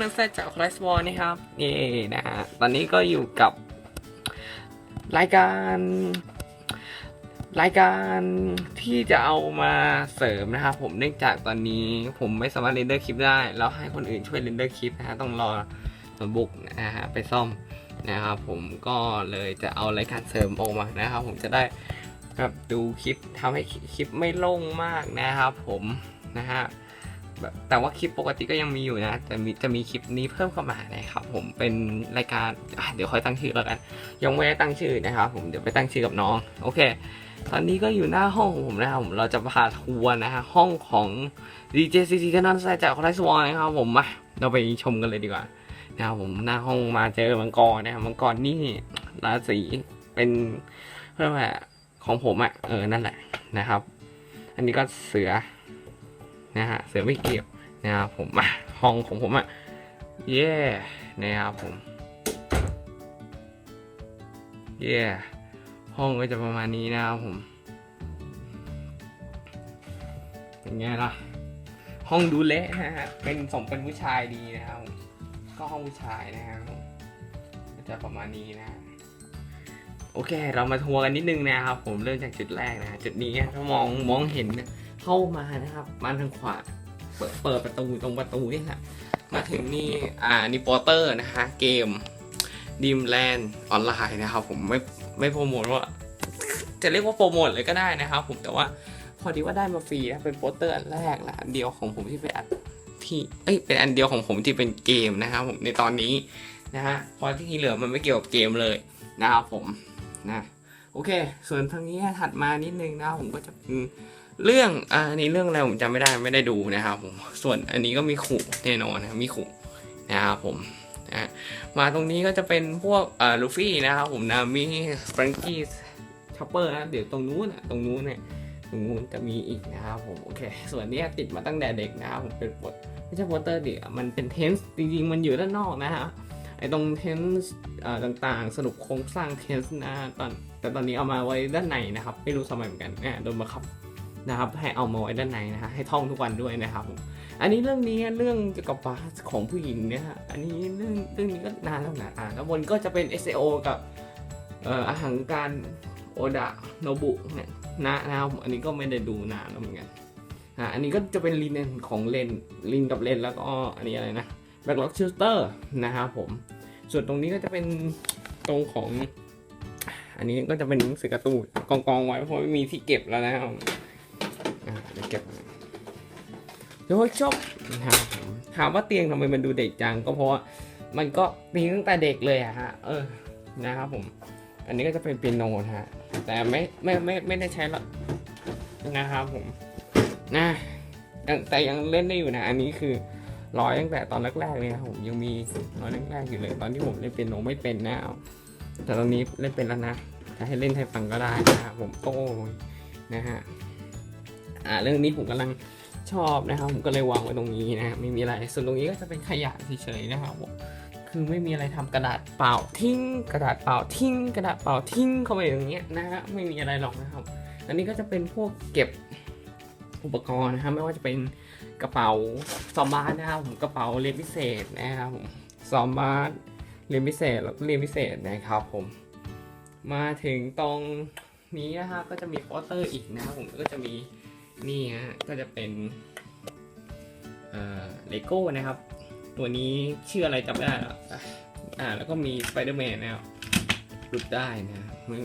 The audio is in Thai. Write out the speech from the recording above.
นอลแซจากคลาสวอลนะครับเย่นะฮะตอนนี้ก็อยู่กับ รายการ รายการที่จะเอามาเสริมนะครับผมเนื่องจากตอนนี้ผมไม่สามารถเรนเดอร์คลิปได้แล้วให้คนอื่นช่วยเรนเดอร์คลิปนะฮะต้องรอโน้ตบุ๊กนะฮะไปซ่อมนะครับผมก็เลยจะเอารายการเสริมออกมานะครับ ผมจะได้แบบดูคลิปทำให้คลิปไม่โล่งมากนะครับ ผมนะฮะ แบบแต่ว่าคลิปปกติก็ยังมีอยู่นะ แต่มีจะมีคลิปนี้เพิ่มเข้ามานะครับ ผมเป็นรายการเดี๋ยวค่อยตั้งชื่อแล้วกัน ยังไม่ได้ตั้งชื่อนะครับ ผมเดี๋ยวไปตั้งชื่อกับน้อง โอเค ตอนนี้ก็อยู่หน้าห้องของผมนะครับผมเราจะพาทัวร์นะฮะห้องของ DJ CC กันนั่นใส่จากคลาสวอลนะครับ ผมมาเราไปชมกันเลยดีกว่านะครับผมหน้าห้องมาเจอมังกรนะครับมังกรนี่ราศีเป็นเรียกว่าของผมอะ่ะเออนั่นแหละนะครับ อันนี้ก็เสือ นะฮะเสือไม่เกี่ยวนะครับผมมาห้องของผมอะเย่นะครับผมเย่ห้องก็จะประมาณนี้นะครับผมเป็นไงล่ะห้องดูเละนะฮะเป็นสมเป็นผู้ชายดีนะครับผมก็ห้องผู้ชายนะครับผมก็จะประมาณนี้นะโอเค เรามาทัวร์กันนิดนึงนะครับผมเริ่มจากจุดแรกนะจุดนี้ถ้ามองมองเห็น เข้ามานะครับมาทางขวาเปิดเปิดประตูตรงประตูนี่แหละมาถึงนี่อ่านี่โปสเตอร์นะฮะเกมดีมแลนด์ออนไลน์นะครับผมไม่ไม่โปรโมทว่าจะเรียกว่าโปรโมทเลยก็ได้นะครับผมแต่ว่าพอดีว่าได้มาฟรีนะเป็นโปสเตอร์อันแรกและอันเดียวของผมที่เป็นอันที่เอ้ยเป็นอันเดียวของผมที่เป็นเกมนะครับผมในตอนนี้นะฮะเพราะที่เหลือมันไม่เกี่ยวกับเกมเลยนะครับผมนะโอเค ส่วนทางนี้ถัดมานิดนึงนะครับผมก็จะเป็น เรื่องอ่าอันนี้เรื่องอะไรผมจำไม่ได้ไม่ได้ดูนะครับผมส่วนอันนี้ก็มีขู่แน่นอนนะมีขู่นะครับผมนะมาตรงนี้ก็จะเป็นพวกอ่าลูฟี่นะครับผมนะมีสปรังกี้ช็อปเปอร์นะเดี๋ยวตรงนู้นอะตรงนู้นเนี่ยตรงนู้นจะมีอีกนะครับผมโอเค ส่วนนี้ติดมาตั้งแต่เด็กนะครับผมเป็นโปสไม่ใช่โปสเตอร์ดิมันเป็นเทนส์จริงๆ มันอยู่ด้านนอกนะฮะไอ้ตรงเทนส์ต่างๆ สรุปโครงสร้างเทนส์นะตอนแต่ตอนนี้เอามาไว้ด้านในนะครับ ไม่รู้ทำไมเหมือนกันนี่โดนบังคับ นะครับให้เอามาไว้ด้านในนะฮะให้ท่องทุกวันด้วยนะครับผมอันนี้เรื่องนี้เรื่องเกี่ยวกับบาสของผู้หญิงเนี่ยอันนี้เรื่องเรื่องนี้ก็นานแล้วนะอ่าแล้วบนก็จะเป็น SAO กับเอ่ออาหารการโอดะโนบุเนี่ยนะนะครับอันนี้ก็ไม่ได้ดูนานแล้วเหมือนกันอ่าอันนี้ก็จะเป็นลินของเลนลินกับเลนแล้วก็อันนี้อะไรนะแบ็กล็อกชูสเตอร์นะครับผมส่วนตรงนี้ก็จะเป็นตรงของ อันนี้ก็จะเป็นหนังสือการ์ตูนกองกองๆไว้เพราะไม่มีที่เก็บแล้วนะครับ เก็บเดี๋ยวจบนะครับผมถามว่าเตียงทำไมมันดูเด็กจังก็เพราะว่ามันก็มีตั้งแต่เด็กเลยอะฮะ เออ นะครับผม อันนี้ก็จะเป็นเปียโนนะฮะ แต่ไม่ไม่ไม่ไม่ได้ใช้ละนะครับผม นะแต่ยังเล่นได้อยู่นะ อันนี้คือร้อยตั้งแต่ตอนแรกๆเลยนะครับผมยังมีร้อยแรกๆอยู่เลย ตอนที่ผมเล่นเปียโนไม่เป็นนะแต่ตอนนี้เล่นเป็นแล้วนะจะให้เล่นให้ฟังก็ได้นะครับผมโอ้ยนะฮะ อ่าเรื่องนี้ผมกำลังชอบนะครับผมก็เลยวางไว้ตรงนี้นะไม่มีอะไร ส่วนตรงนี้ก็จะเป็นขยะเฉยๆนะครับผมคือไม่มีอะไรทำกระดาษเปล่าทิ้ง กระดาษเปล่าทิ้ง กระดาษเปล่าทิ้งเข้าไปอย่างเงี้ยนะฮะไม่มีอะไรหรอกนะครับ อันนี้ก็จะเป็นพวกเก็บอุปกรณ์นะครับไม่ว่าจะเป็นกระเป๋าซอมบาสนะครับผมกระเป๋าเรียนพิเศษนะครับผมซอมบาสเรียนพิเศษแล้วก็เรียนพิเศษนะครับผมมาถึงตรงนี้นะฮะก็จะมีโปสเตอร์อีกนะครับผมก็จะมี นี่ฮะก็จะเป็นเลโก้นะครับ ตัวนี้ชื่ออะไรจำไม่ได้แล้วอ่าแล้วก็มีสไปเดอร์แมนนะครับหลุดได้นะมัน